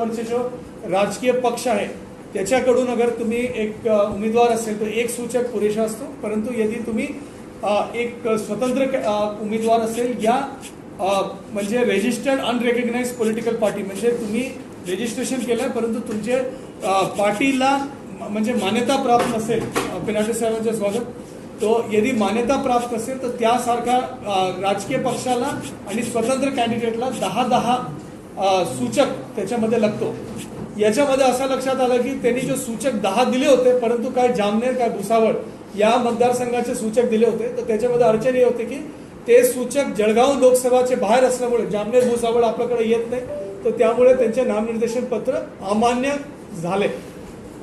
आघाडीवर जो राजकीय पक्ष आहे त्याच्याकडून अगर तुम्ही एक उमेदवार असेल तर एक सूचक पुरेशा असतो. परंतु यदि तुम्ही एक स्वतंत्र उमेदवार असेल या म्हणजे रेजिस्टर्ड अनरेकग्नाइज पॉलिटिकल पार्टी म्हणजे तुम्ही रजिस्ट्रेशन केलं आहे परंतु तुमचे पार्टीला म्हणजे मान्यता प्राप्त नसेल पिनाटे साहेबांचं स्वागत तो यदि मान्यता प्राप्त असेल तर त्यासारख्या राजकीय पक्षाला आणि स्वतंत्र कॅन्डिडेटला दहा दहा सूचक त्याच्यामध्ये लागतो. याच्यामध्ये असं लक्षात आलं की त्यांनी जे सूचक दहा दिले होते परंतु काय जामनेर काय भुसावळ या मतदारसंघाचे सूचक दिले होते. तर त्याच्यामध्ये अडचण हे होते की ते सूचक जळगाव लोकसभाचे बाहेर असल्यामुळे जामनेर भुसावळ आपल्याकडे येत नाही. तर त्यामुळे त्यांचे नामनिर्देशन पत्र अमान्य झाले.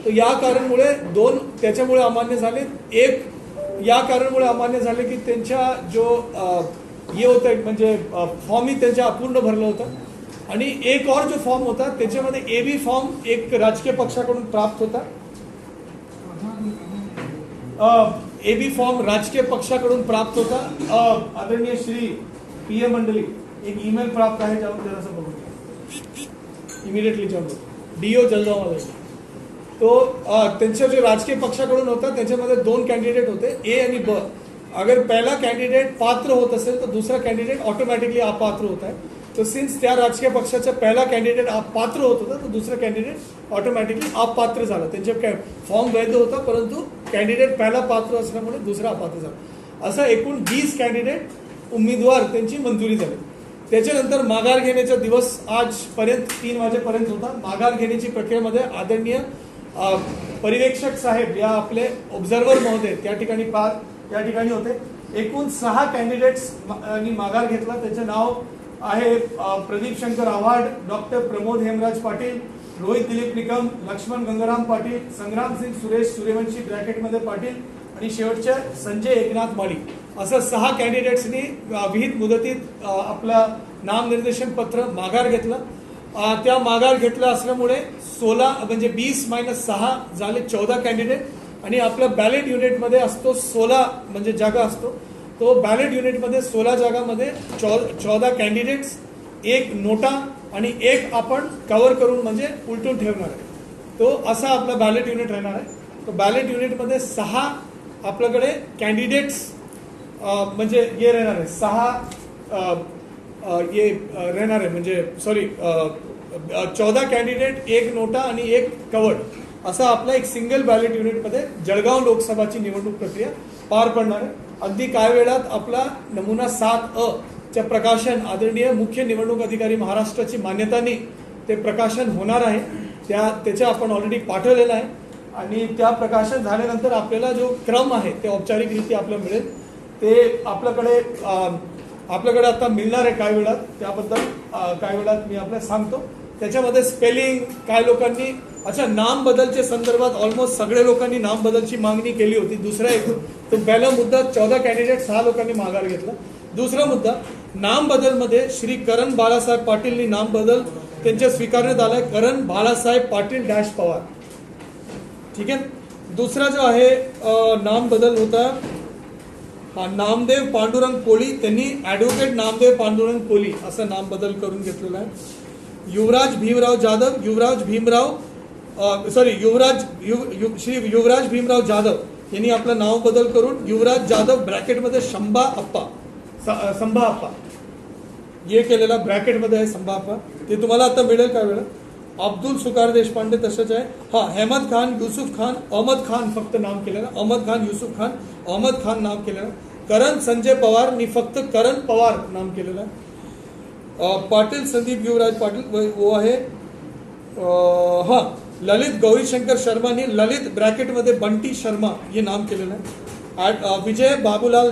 तर या कारणमुळे दोन त्याच्यामुळे अमान्य झाले. एक या कारणमुळे अमान्य झाले की त्यांच्या जो हे होतं म्हणजे फॉर्मही त्यांच्या अपूर्ण भरलं होतं. आणि एक और जो फॉर्म होता त्याच्यामध्ये ए बी फॉर्म एक राजकीय पक्षाकडून प्राप्त होता. ए बी फॉर्म राजकीय पक्षाकडून प्राप्त होता. आदरणीय श्री पी ए मंडळी एक ईमेल प्राप्त आहे जाऊन जरासं बघून इमिडिएटली जाऊन डीओ जळगाव तो त्यांच्या जो राजकीय पक्षाकडून होता त्याच्यामध्ये दोन कॅन्डिडेट होते ए आणि ब अगर पहिला कॅन्डिडेट पात्र होत असेल तर दुसरा कॅन्डिडेट ऑटोमॅटिकली अपात्र होत आहे. तर सिन्स त्या राजकीय पक्षाचा पहिला कॅन्डिडेट पात्र होत होता तर दुसरा कॅन्डिडेट ऑटोमॅटिकली अपात्र झाला. त्यांचे फॉर्म वैध होता परंतु कॅन्डिडेट पहिला पात्र असल्यामुळे दुसरा अपात्र झाला. असं एकूण वीस कॅन्डिडेट उमेदवार त्यांची मंजुरी झाली. त्याच्यानंतर माघार घेण्याचा दिवस आजपर्यंत तीन वाजेपर्यंत होता. माघार घेण्याची प्रक्रियेमध्ये आदरणीय परिवेक्षक साहेब या आपले ऑब्झर्वर महोदय त्या ठिकाणी पार त्या ठिकाणी होते. एकूण सहा कॅन्डिडेट्स आणि माघार घेतला. त्याचे नाव आहे प्रदीप शंकर आव्हाड डॉक्टर प्रमोद हेमराज पाटील रोहित दिलीप निकम लक्ष्मण गंगाराम पाटील संग्राम सिंग सुरेश सूर्यवंशी ब्रॅकेटमध्ये पाटील आणि शेवटच्या संजय एकनाथ माळी. असं सहा कॅन्डिडेट्सनी विहित मुदतीत आपला आपलं नामनिर्देशन पत्र माघार घेतलं. त्या माघार घेतलं असल्यामुळे सोळा म्हणजे वीस मायनस सहा झाले चौदा कॅन्डिडेट. आणि आपल्या बॅलेट युनिटमध्ये असतो सोळा म्हणजे जागा असतो. तो बॅलेट युनिटमध्ये सोळा जागामध्ये चौ चौदा कॅन्डिडेट्स एक नोटा आणि एक आपण कव्हर करून म्हणजे उलटून ठेवणार आहे. तो असा आपला बॅलेट युनिट राहणार आहे. तो बॅलेट युनिटमध्ये सहा आपल्याकडे कॅन्डिडेट्स म्हणजे हे राहणार आहे. सहा हे राहणार आहे. म्हणजे सॉरी चौदा कॅन्डिडेट एक नोटा आणि एक कवर्ड असा आपला एक सिंगल बॅलेट युनिटमध्ये जळगाव लोकसभाची निवडणूक प्रक्रिया पार पडणार आहे. अगदी काय वेळात आपला नमुना सात अ च्या प्रकाशन आदरणीय मुख्य निवडणूक अधिकारी महाराष्ट्राची मान्यताने ते प्रकाशन होणार आहे. त्या त्याच्या आपण ऑलरेडी पाठवलेलं आहे. आणि त्या प्रकाशन झाल्यानंतर आपल्याला जो क्रम आहे ते औपचारिकरित्या आपल्याला मिळेल. ते आपल्याकडे आपल्याकडे आता मिळणार आहे काय वेळात. त्याबद्दल काय वेळात मी आपल्याला सांगतो. त्याच्यामध्ये स्पेलिंग काय लोकांनी अच्छा नाम बदलच्या संदर्भात ऑलमोस्ट सगळ्या लोकांनी नाम बदलची मागणी केली होती. दुसरा एक तो पहिला मुद्दा चौदा कॅन्डिडेट सहा लोकांनी माघार घेतला. दुसरा मुद्दा नाम बदलमध्ये श्री करण बाळासाहेब पाटीलनी नाम बदल त्यांच्या स्वीकारण्यात आलाय. करण बाळासाहेब पाटील डॅश पवार. ठीक आहे? दुसरा जो आहे नाम बदल होता हा नामदेव पांडुरंग कोळी त्यांनी ॲडव्होकेट नामदेव पांडुरंग कोळी असं नाम बदल करून घेतलेलं आहे. युवराज भीमराव जाधव युवराज भीमराव सॉरी युवराज यु- यु- श्री युवराज भीमराव जाधव यांनी आपलं नाव बदल करून युवराज जाधव ब्रॅकेटमध्ये शंभा अप्पा स- संभा अप्पा. हे केलेला ब्रॅकेटमध्ये आहे संभा अप्पा. ते तुम्हाला आता मिळेल काय वेळ? अब्दुल सुकार देशपांडे तसंच आहे. हा हेमद खान युसुफ खान अहमद खान फक्त नाम केलेलं. अहमद खान युसुफ खान अहमद खान नाम केलेलं. करण संजय पवारनी फक्त करण पवार नाम केलेलं. आहे पाटील संदीप युवराज पाटील व- आहे. हा ललित गौरीशंकर शर्मानी ललित ब्रॅकेटमध्ये बंटी शर्मा हे नाम केलेलं आहे. विजय बाबूलाल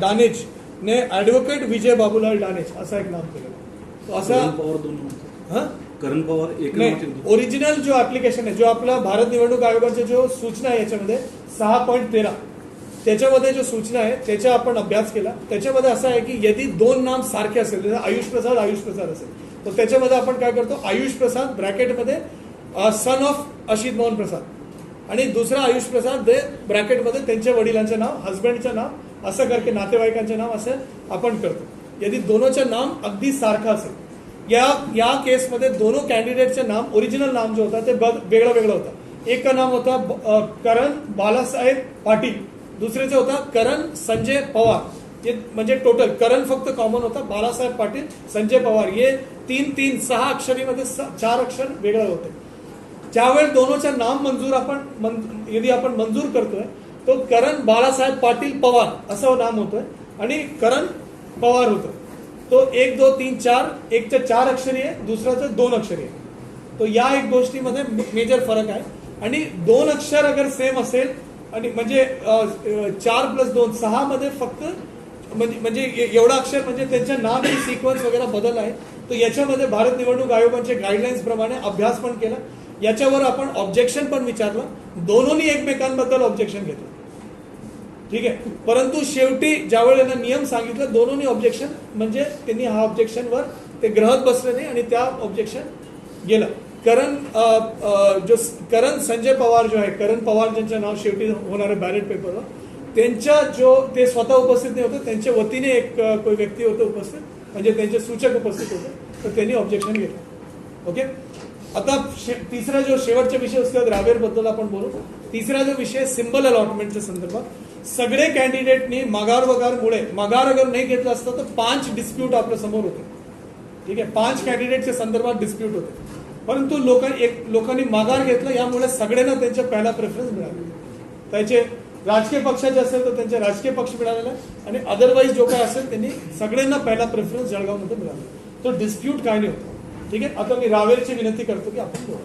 डानेज ने ॲडव्होकेट विजय बाबूलाल डानेज असं एक नाम केलेलं असा पवार दोन नावाचे. हा? करण पवार. ओरिजिनल जो ऍप्लिकेशन आहे जो आपला भारत निवडणूक आयोगाचे जो सूचना आहे याच्यामध्ये सहा पॉईंट तेरा. त्याच्यामध्ये जो सूचना आहे त्याचा आपण अभ्यास केला. त्याच्यामध्ये असं आहे की यदि दोन नाम सारखे असेल जसं आयुष प्रसाद आयुष प्रसाद असेल तर त्याच्यामध्ये आपण काय करतो? आयुष प्रसाद ब्रॅकेटमध्ये सन ऑफ अशित मोहन प्रसाद. आणि दुसरा आयुष प्रसाद ते ब्रॅकेटमध्ये त्यांच्या वडिलांचं नाव हस्बंडचं नाव असं करके नातेवाईकांचे नाव असं आपण करतो. यदि दोनोंचं नाम अगदी सारखं असेल या या केसमध्ये दोनों कॅन्डिडेटचं नाम ओरिजिनल नाम जो होता ते वेगळं वेगळं होतं. एक का नाम होता ब- करण बालासाहेब पाटील. दुसऱ्याचं होता करण संजय पवार. हे म्हणजे टोटल करण फक्त कॉमन होता. बाळासाहेब पाटील संजय पवार. हे तीन तीन सहा अक्षरीमध्ये स- चार अक्षर वेगळं होते. ज्यावेळेस दोनोंच्या नाम मंजूर आपण यदि आपण मंजूर करतोय तो करण बाळासाहेब पाटील पवार असं नाम होतोय आणि करण पवार होतं. तो एक दोन तीन चार एकचं चार अक्षरी आहे दुसऱ्याचं दोन अक्षरी आहे. तो या एक गोष्टीमध्ये मेजर फरक आहे. आणि दोन अक्षर अगर सेम असेल आणि म्हणजे चार प्लस दोन सहा मध्ये फक्त म्हणजे म्हणजे एवढा अक्षर म्हणजे त्यांच्या नाम आणि सिक्वन्स वगैरे बदल आहे तर याच्यामध्ये भारत निवडणूक आयोगाच्या गाईडलाईन्स प्रमाणे अभ्यास पण केला. याच्यावर आपण ऑब्जेक्शन पण विचारलं. दोनोंनी एकमेकांबद्दल ऑब्जेक्शन घेतलं. ठीक आहे? परंतु शेवटी ज्यावेळेला नियम सांगितलं दोनोंनी ऑब्जेक्शन म्हणजे त्यांनी हा ऑब्जेक्शनवर ते ग्रहत बसले नाही आणि त्या ऑब्जेक्शन गेलं. करण जो करण संजय पवार जो आहे करण पवार ज्यांचं नाव शेवटी होणाऱ्या बॅलेट पेपरवर त्यांच्या जो ते स्वतः उपस्थित नाही होते त्यांच्या वतीने एक कोई व्यक्ती होते उपस्थित म्हणजे त्यांचे सूचक उपस्थित होते तर त्यांनी ऑब्जेक्शन घेतलं. ओके आता शे- तिसरा जो शेवटचा विषय असतो रावेरबद्दल आपण बोलू. तिसरा जो विषय सिम्बल अलॉटमेंटच्या संदर्भात. सगळे कॅन्डिडेटनी माघार वगारमुळे माघार अगर नाही घेतला असता तर पाच डिस्प्यूट आपल्यासमोर होते. ठीक आहे? पाच कॅन्डिडेटच्या संदर्भात डिस्प्यूट होते. परंतु लोक एक लोकांनी माघार घेतला यामुळे सगळ्यांना त्यांच्या पहिला प्रेफरन्स मिळाला. त्याचे राजकीय पक्षाचे असेल तर त्यांचे राजकीय पक्ष मिळालेला आणि अदरवाईज जो काय असेल त्यांनी सगळ्यांना पहिला प्रेफरन्स जळगावमध्ये मिळाला. तो डिस्प्यूट काय नाही होता. ठीक आहे? आता मी रावेरची विनंती करतो की आपण बोलू.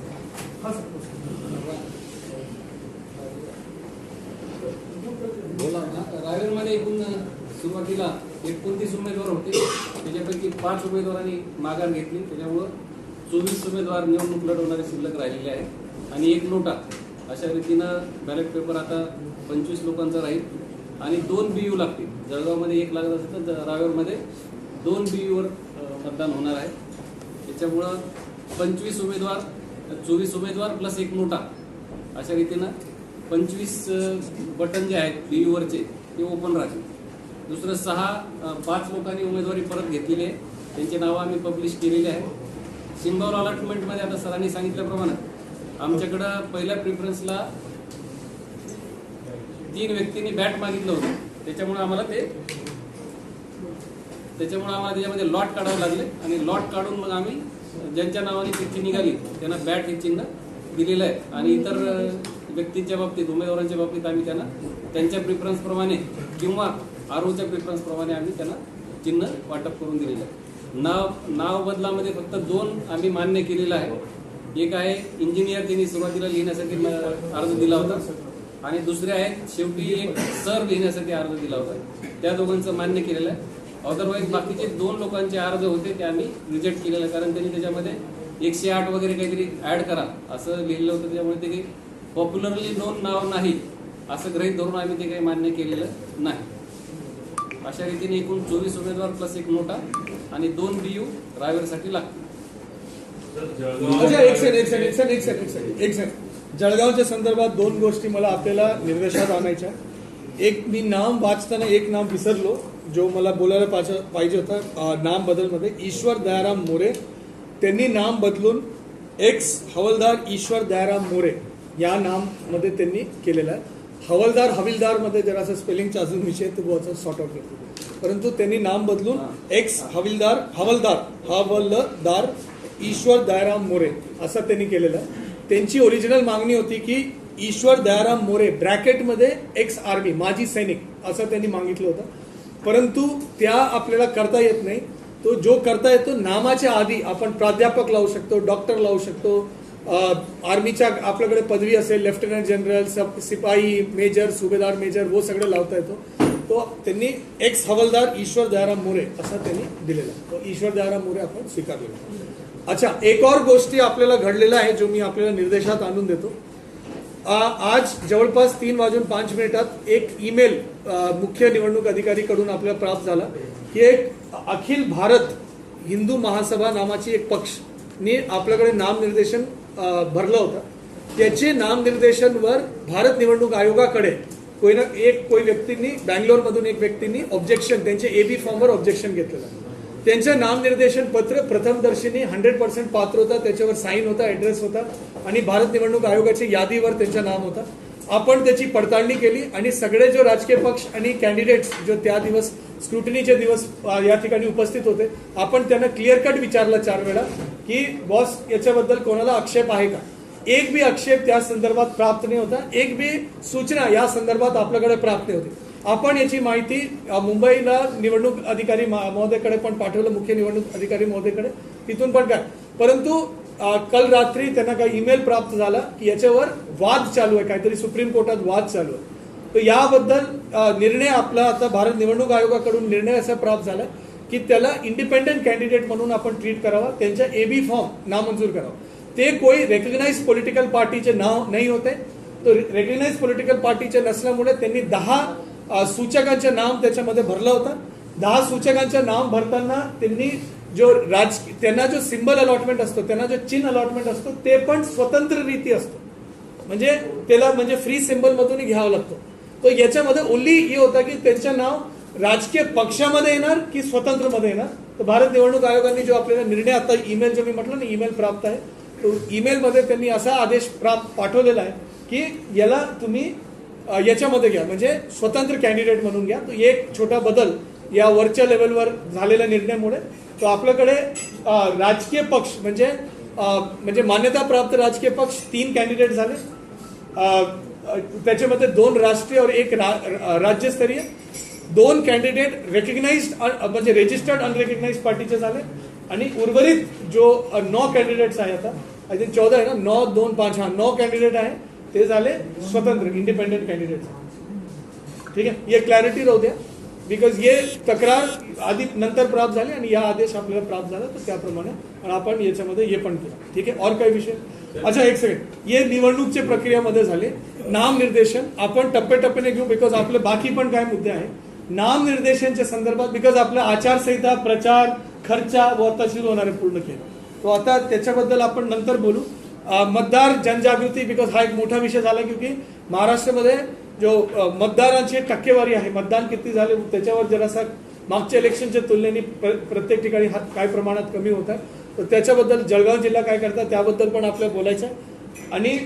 बोला रावेरमध्ये एकूण सुरुवातीला एकोणतीस उमेदवार होते. त्याच्यापैकी पाच उमेदवारांनी माघार घेतली. त्याच्यामुळं चोवीस उमेदवार निवडणूक लढवणारे शिल्लक राहिलेले आहेत आणि एक नोटा अशा रीतीनं बॅलेट पेपर आता पंचवीस लोकांचा राहील. आणि दोन बी यू लागतील. जळगावमध्ये एक लागत असेल तर रावेरमध्ये दोन बी यूवर मतदान होणार आहे. त्याच्यामुळं पंचवीस उमेदवार चोवीस उमेदवार प्लस एक नोटा अशा रीतीनं पंचवीस बटन जे आहेत बी यूवरचे ते ओपन राहतील. दुसरं सहा पाच लोकांनी उमेदवारी परत घेतलेली आहे. त्यांची नावं आम्ही पब्लिश केलेली आहे सिम्बॉल अलॉटमेंटमध्ये आता सरांनी सांगितल्याप्रमाणे आमच्याकडं पहिल्या प्रिफरन्सला तीन व्यक्तींनी बॅट मागितलं होतं. त्याच्यामुळे आम्हाला ते त्याच्यामुळे आम्हाला त्याच्यामध्ये लॉट काढावे लागले. आणि लॉट काढून मग आम्ही ज्यांच्या नावाने चिठ्ठी निघाली त्यांना बॅट हे चिन्ह दिलेलं आहे. आणि इतर व्यक्तींच्या बाबतीत उमेदवारांच्या बाबतीत आम्ही त्यांना त्यांच्या प्रिफरन्सप्रमाणे किंवा आरोच्या प्रिफरन्सप्रमाणे आम्ही त्यांना चिन्ह वाटप करून दिलेलं आहे. नाव नाव बदलामध्ये फक्त दोन आम्ही मान्य केलेलं आहे. एक आहे इंजिनियर त्यांनी सुरुवातीला लिहिण्यासाठी अर्ज दिला होता. आणि दुसरे आहेत शेवटी एक सर लिहिण्यासाठी अर्ज दिला होता. त्या दोघांचं मान्य केलेलं आहे. अदरवाईज बाकीचे दोन लोकांचे अर्ज होते ते आम्ही रिजेक्ट केलेले आहे. कारण त्यांनी त्याच्यामध्ये एकशे आठ वगैरे काहीतरी ऍड करा असं लिहिलं होतं. त्यामुळे ते काही पॉप्युलरली दोन नाव नाही असं ग्रहित धरून आम्ही ते काही मान्य केलेलं नाही. अशा रीतीने एकूण चोवीस उमेदवार प्लस एक नोटा. आणि दोन बी यू रायवेरसाठी लागतील अच्छा एक सेकंड एक सेकंड एक सेकंड एक सेकंड एक सेकंड एक सेकंड जळगावच्या संदर्भात दोन गोष्टी मला आपल्याला निर्देशात आणायच्या एक मी नाम वाचताना एक नाम विसरलो जो मला बोलायला पाहिजे पाहिजे होता नाम बदलमध्ये. ईश्वर दयाराम मोरे. त्यांनी नाम बदलून एक्स हवलदार ईश्वर दयाराम मोरे या नाममध्ये त्यांनी केलेलं आहे. हवलदार हविलदारमध्ये जरासं स्पेलिंगचा अजून विषय तो सॉर्ट आउट करतो. परंतु त्यांनी नाम बदलून एक्स हविलदार हवलदार हवलदार ईश्वर दयाराम मोरे असं त्यांनी केलेलं आहे. त्यांची ओरिजिनल मागणी होती की ईश्वर दयाराम मोरे ब्रॅकेटमध्ये एक्स आर्मी माजी सैनिक असं त्यांनी मागितलं होतं. परंतु त्या आपल्याला करता येत नाही. तो जो करता येतो नामाच्या आधी आपण प्राध्यापक लावू शकतो डॉक्टर लावू शकतो. आर्मीच्या आपल्याकडे पदवी असेल लेफ्टनंट जनरल सब सिपाही मेजर सुभेदार मेजर वो सगळं लावता येतो. तो त्यांनी एक्स हवालदार ईश्वर दयाराम मोरे असा त्यांनी दिलेला. तो ईश्वर दयाराम मोरे आपण स्वीकारलेला. अच्छा एक और गोष्टी आपल्याला घडलेल्या आहे जो मी आपल्याला निर्देशात आणून देतो. आज जवळपास तीन वाजून पाच मिनिटात एक ईमेल मुख्य निवडणूक अधिकारीकडून आपल्याला प्राप्त झाला की एक अखिल भारत हिंदू महासभा नामाची एक पक्षनी आपल्याकडे नामनिर्देशन भरलं होतं. त्याचे नामनिर्देशनवर भारत निवडणूक आयोगाकडे कोई ना एक कोई व्यक्तींनी बँगलोरमधून एक व्यक्तींनी ऑब्जेक्शन त्यांचे एबी फॉर्मवर ऑब्जेक्शन घेतलेलं. त्यांचं नामनिर्देशन पत्र प्रथमदर्शनी हंड्रेड पर्सेंट पात्र होता त्याच्यावर साईन होता ऍड्रेस होता आणि भारत निवडणूक आयोगाच्या यादीवर त्यांचं नाम होतं. आपण त्याची पडताळणी केली आणि सगळे जो राजकीय पक्ष आणि कॅन्डिडेट्स जो त्या दिवस स्क्रुटनीचे दिवस या ठिकाणी उपस्थित होते आपण त्यांना क्लिअर कट विचारलं चार वेळा की बॉस याच्याबद्दल कोणाला आक्षेप आहे का? एक बी आक्षेप त्या संदर्भात प्राप्त नाही होता एक बी सूचना या संदर्भात आपल्याकडे प्राप्त नाही होती. आपण याची माहिती मुंबईला निवडणूक अधिकारी महोदयकडे महोदयाकडे पण पाठवलं मुख्य निवडणूक अधिकारी महोदयाकडे तिथून पण काय. परंतु काल रात्री त्यांना काही ईमेल प्राप्त झाला की याच्यावर वाद चालू आहे काहीतरी सुप्रीम कोर्टात वाद चालू आहे. तर याबद्दल निर्णय आपला आता भारत निवडणूक आयोगाकडून निर्णय असा प्राप्त झाला की त्याला इंडिपेंडेंट कॅन्डिडेट म्हणून आपण ट्रीट करावा त्यांच्या एबी फॉर्म नामंजूर करावा. ते कोई रेकग्नाइज पॉलिटिकल पार्टीचे नाव नाही होते. तर रेकग्नाइज पॉलिटिकल पार्टीचे नसल्यामुळे त्यांनी दहा सूचकांचे नाम त्याच्यामध्ये भरलं होतं. दहा सूचकांचे नाव भरताना त्यांनी जो राज त्यांना जो सिम्बल अलॉटमेंट असतो त्यांना जो चिन्ह अलॉटमेंट असतो ते पण स्वतंत्र रीती असतो. म्हणजे त्याला म्हणजे फ्री सिम्बल मधून घ्यावा लागतो. तर याच्यामध्ये ओन्ली हे होता की त्यांचं नाव राजकीय पक्षामध्ये येणार की स्वतंत्रमध्ये येणार. तर भारत निवडणूक आयोगाने जो आपल्याला निर्णय आता ईमेल जो मी म्हटलं ना ईमेल प्राप्त आहे तो त्यांनी असा आदेश प्राप्त पाठवलेला आहे की याला तुम्ही याच्यामध्ये घ्या. म्हणजे स्वतंत्र कॅन्डिडेट म्हणून घ्या. तो एक छोटा बदल या वरच्या लेवलवर झालेल्या निर्णयामुळे. तो आपल्याकडे राजकीय पक्ष म्हणजे म्हणजे मान्यता प्राप्त राजकीय पक्ष तीन कॅन्डिडेट झाले. त्याच्यामध्ये दोन राष्ट्रीय और एक रा, राज्यस्तरीय. दोन कॅन्डिडेट रेकग्नाइज म्हणजे रेजिस्टर्ड अनरेकग्नाइज पार्टीचे झाले. आणि उर्वरित जो नॉ कॅन्डिडेट्स आहे आता आय थिंक चौदा आहे ना? नौ दोन पाच हा नौ कॅन्डिडेट आहे ते झाले स्वतंत्र इंडिपेंडेंट कॅन्डिडेट ठीक आहे ये क्लॅरिटी राहू द्या। बिकॉज ये तक्रार आधी नंतर प्राप्त झाली आणि या आदेश आपल्याला प्राप्त झाला तर त्याप्रमाणे आणि आपण याच्यामध्ये हे पण केलं. ठीक आहे और काही विषय? अच्छा एक सेकंड ये निवडणूकच्या प्रक्रियामध्ये झाले. नाम निर्देशन आपण टप्प्याटप्प्याने घेऊ बिकॉज आपले बाकी पण काय मुद्दे आहे नाम निर्देशनच्या संदर्भात बिकॉज आपला आचारसंहिता प्रचार खर्चा व तहसील होणारे पूर्ण केलं. तो आता त्याच्याबद्दल आपण नंतर बोलू. मतदार जनजागृती बिकॉज हा एक मोठा विषय झाला क्योंकि महाराष्ट्रामध्ये जो मतदारांची टक्केवारी आहे मतदान किती झाले त्याच्यावर जरासा मागच्या इलेक्शनच्या तुलनेने प्र- प्रत्येक ठिकाणी हा काय प्रमाणात कमी होत आहे तर त्याच्याबद्दल जळगाव जिल्हा काय करतात त्याबद्दल पण आपल्याला बोलायचं आहे. आणि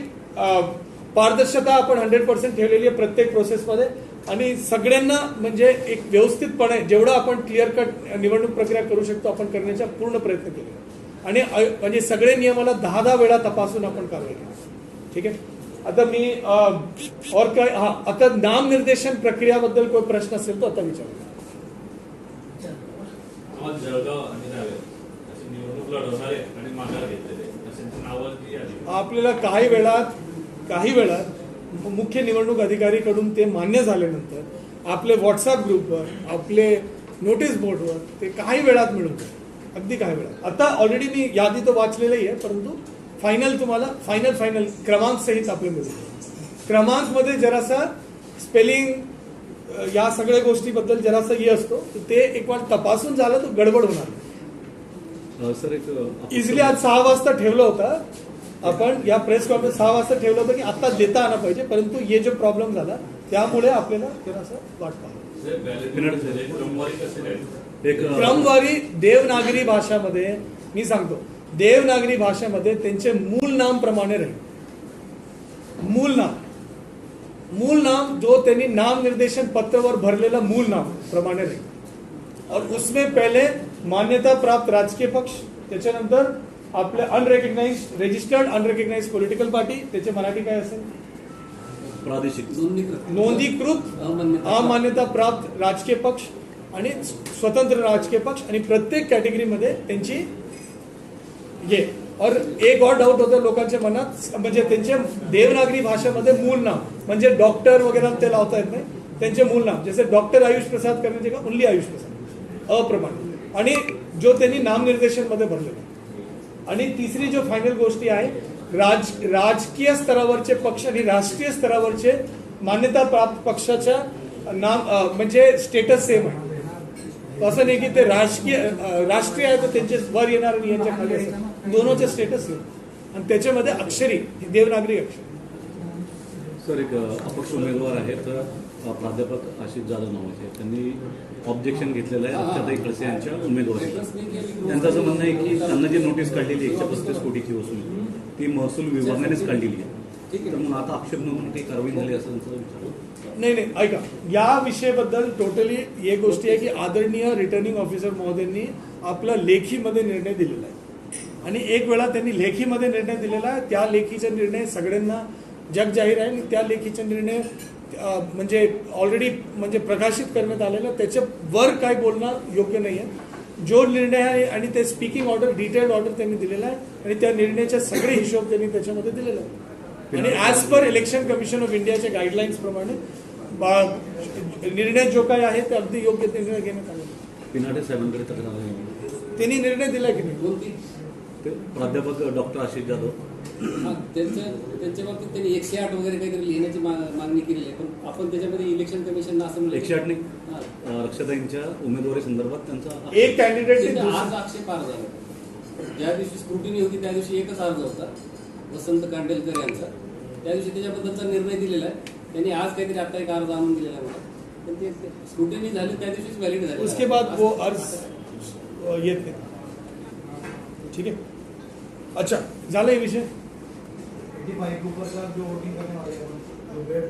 पारदर्शकता आपण हंड्रेड पर्सेंट ठेवलेली आहे प्रत्येक प्रोसेसमध्ये आणि सगळ्यांना म्हणजे एक व्यवस्थितपणे जेवढं आपण क्लिअर कट निवडणूक प्रक्रिया करू शकतो आपण करण्याचा पूर्ण प्रयत्न केले आणि म्हणजे सगळे नियमाला दहा दहा वेळा तपासून आपण कारवाई केली. ठीक आहे? आता मी और काय हा आता नाम निर्देशन प्रक्रियाबद्दल કોઈ प्रश्न असेल तर आता विचारू. आपल्याला काही वेळात काही वेळात मुख्य निवडणूक अधिकारीकडून ते मान्य झाल्यानंतर आपले व्हॉट्सअप ग्रुपवर आपले नोटीस बोर्डवर ते काही वेळात मिळून जाईल. अगदी काही वेळात आता ऑलरेडी मी यादी तर वाचलेली आहे परंतु फायनल तुम्हाला फायनल फायनल क्रमांक सहित आपले मिळेल क्रमांकमध्ये जरासा स्पेलिंग या सगळ्या गोष्टीबद्दल जरासा हे असतो ते एक वेळ तपासून झालं तर गडबड होणार. सर एक इझिली आज सहा वाजता ठेवलं होतं. आपण या प्रेस कॉन्फरन्स सहा वाजता ठेवलं होतं की आता देता आला पाहिजे परंतु हे जो प्रॉब्लेम झाला त्यामुळे आपल्याला थोडासा वाट पाहिजे क्रमवारी देवनागरी भाषामध्ये मी सांगतो देवनागरी भाषेमध्ये त्यांचे मूल नाम प्रमाणे राहील. मूल नाम. मूल नाम जो त्यांनी नाम निर्देशन पत्रावर भरलेला मूल नाम प्रमाणे राहील. और उसमें पहले मान्यता प्राप्त राजकीय पक्ष त्याच्यानंतर आपले unrecognise registered unrecognise political party त्याचे मराठी काय असेल? प्रादेशिक. नोंदणीकृत. नोंदीकृत अमान्यता प्राप्त राजकीय पक्ष. आणि स्वतंत्र राजकीय पक्ष आणि प्रत्येक कॅटेगरीमध्ये त्यांची ये और एक और डाऊट होतं लोकांच्या मनात म्हणजे त्यांचे देवनागरी भाषेमध्ये मूळ नाव म्हणजे डॉक्टर वगैरे ते लावता येत नाही. त्यांचे मूळ नाव जसे डॉक्टर आयुष प्रसाद करण्याचे का ओनली आयुष प्रसाद. अप्रमाण. आणि जो त्यांनी नामनिर्देशनमध्ये भरलेलं आहे. आणि तिसरी जो फायनल गोष्टी आहे राज राजकीय स्तरावरचे पक्ष आणि राष्ट्रीय स्तरावरचे मान्यता प्राप्त पक्षाच्या नाम म्हणजे स्टेटस सेम आहे. असं नाही की ते राजकीय राष्ट्रीय आहे तर त्यांचे वर येणार आणि यांच्या खाली असेल दोनोचे स्टेटस सेम आणि त्याच्यामध्ये अक्षरी देवनागरी अक्षर. सर एक अपक्ष उमेदवार आहेत प्राध्यापक आशिष जाधव नावाचे त्यांनी ऑब्जेक्शन घेतलेलं आहे अक्षताई खडसे यांच्या उमेदवारी. त्यांचं असं म्हणणं आहे की त्यांना जी नोटीस काढलेली एकशे पस्तीस कोटीची वसूल. ती महसूल विभागानेच काढलेली आहे. ठीक तर आहे मग आता आक्षेप नोंदवून काही कारवाई झाली असं त्यांचा विचार? नाही नाही ऐका. या विषयाबद्दल टोटली एक गोष्टी आहे की आदरणीय रिटर्निंग ऑफिसर महोदयांनी आपला लेखीमध्ये निर्णय दिलेला आहे. आणि एक वेळा त्यांनी लेखीमध्ये निर्णय दिलेला आहे. त्या लेखीचा निर्णय सगळ्यांना जग जाहीर आहे आणि त्या लेखीचा निर्णय म्हणजे ऑलरेडी म्हणजे प्रकाशित करण्यात आलेला आहे. त्याच्या वर काय बोलणं योग्य नाही आहे जो निर्णय आहे आणि ते स्पीकिंग ऑर्डर डिटेल्ड ऑर्डर त्यांनी दिलेला आहे. आणि त्या निर्णयाचे सगळे हिशोब त्यांनी त्याच्यामध्ये दिलेला आहे आणि as per election commission of इंडियाच्या गाईडलाईन्स प्रमाणे बा- निर्णय जो काय आहे ते अगदी योग्य ते निर्णय घेण्यात आले. पिनाटे साहेबांकडे तक्रार आहे त्यांनी निर्णय दिला की नाही? कोणती? ते प्राध्यापक डॉक्टर आशिष जाधव. हा त्यांच्या त्यांच्या बाबतीत त्यांनी एकशे आठ वगैरे काहीतरी लिहिण्याची मागणी केलेली आहे. पण आपण त्याच्यामध्ये इलेक्शन कमिशन असं एकशे आठ नाही. अ, रक्षाताईंच्या उमेदवारी संदर्भात त्यांचा एक कॅन्डिडेट त्यांचा आज आक्षेप अर्ज झाला. ज्या दिवशी स्क्रुटिनी होती त्या दिवशी एकच अर्ज होता. वसंत कांडेलकर यांचा. त्या दिवशी त्याच्याबद्दलचा निर्णय दिलेला आहे. त्यांनी आज काहीतरी आता एक अर्ज़ आणून दिलेला आहे. मला पण ते स्क्रुटिनी झाली त्या दिवशीच व्हॅलिड झाली उसके बाद वो अर्ज़ येत नाही. ठीक आहे? अच्छा झालं हे विषय? जो वोटिंग करने वाले हैं जो बेड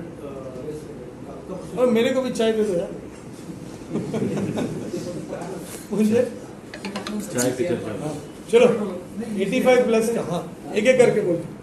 कब और मेरे को भी चाय दे दो यार. म्हणजे चाय पे चर्चा। हाँ, चलो 85 प्लस का हाँ एक एक करके बोलते